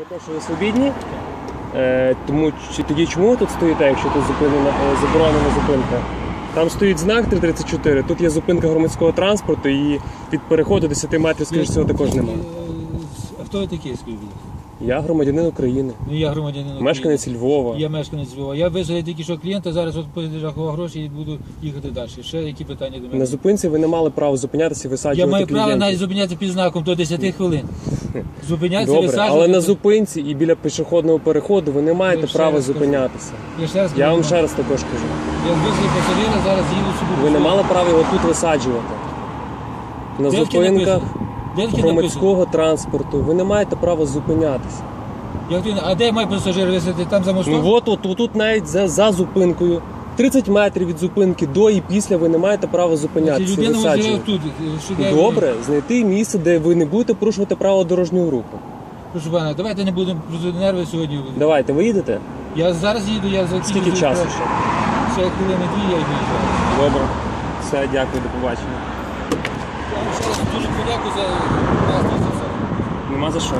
Ви те, що ви свобідні? Е, тому чи, тоді чому ви тут стоїте, якщо тут зупинена, е, заборонена зупинка? Там стоїть знак 334, тут є зупинка громадського транспорту і від переходу 10 метрів, скоріш всього, також немає. А хто такий, скажіть? Я громадянин України, Ну я громадянин. України. мешканець Львова. Я мешканець Львова. Я визвав тільки що клієнта, зараз от порахував гроші і буду їхати далі. Ще які питання до мене? На зупинці ви не мали права зупинятися і висаджувати Я маю право клієнтів. навіть зупинятися під знаком до 10 хвилин. Зупинятися, Добре, висаджувати. але на зупинці і біля пішохідного переходу ви не маєте Я ще права раз кажу. зупинятися. Я ще раз Я вам ще раз також кажу. Я визвав пасажира, зараз їду собі. Ви не мали права його тут висаджувати. На Де таке зупинках написано? Де таке написано? громадського транспорту ви не маєте права зупинятися. Як ти- А де має пасажир висити? Там за мостом? Ну от, от, от тут навіть за, за зупинкою. 30 метрів від зупинки до і після ви не маєте права зупинятися. людина тут. що я- Добре, знайти місце, де ви не будете порушувати правила дорожнього руху. Прошу пана, давайте не будемо просто нерви сьогодні. Давайте, ви їдете? Я зараз їду, я за Скільки часу ще? Ще хвилини дві я виїжджаю. Добре. Все, дякую, до побачення. Подякую за вас. Нема за що.